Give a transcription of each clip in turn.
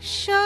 Sure.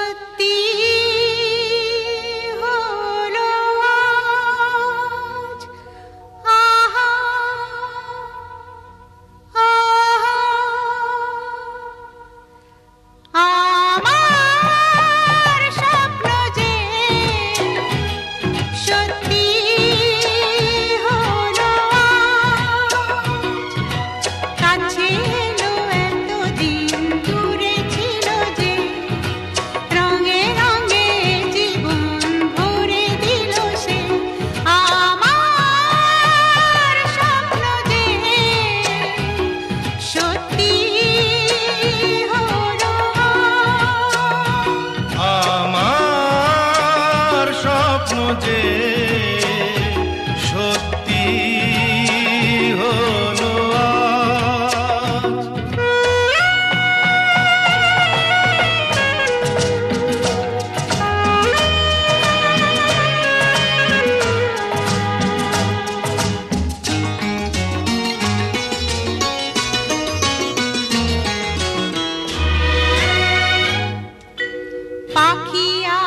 রাখিয়া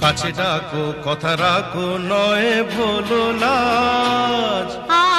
কাছে ডাকো কথা রাখো নয় ভোলো আমার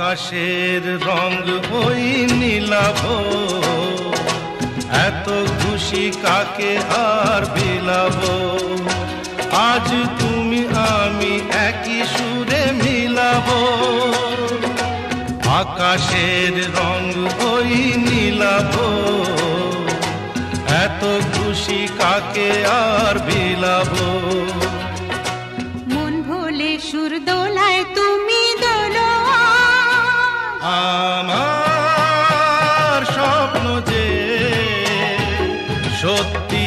আকাশের রং ওই নীলাভ। এত খুশি কাকে আর বিলাব? আজ তুমি, আমি একই সুরে মিলাব। আকাশের রং ওই নীলাভ। এত খুশি কাকে আর বিলাব? সত্যি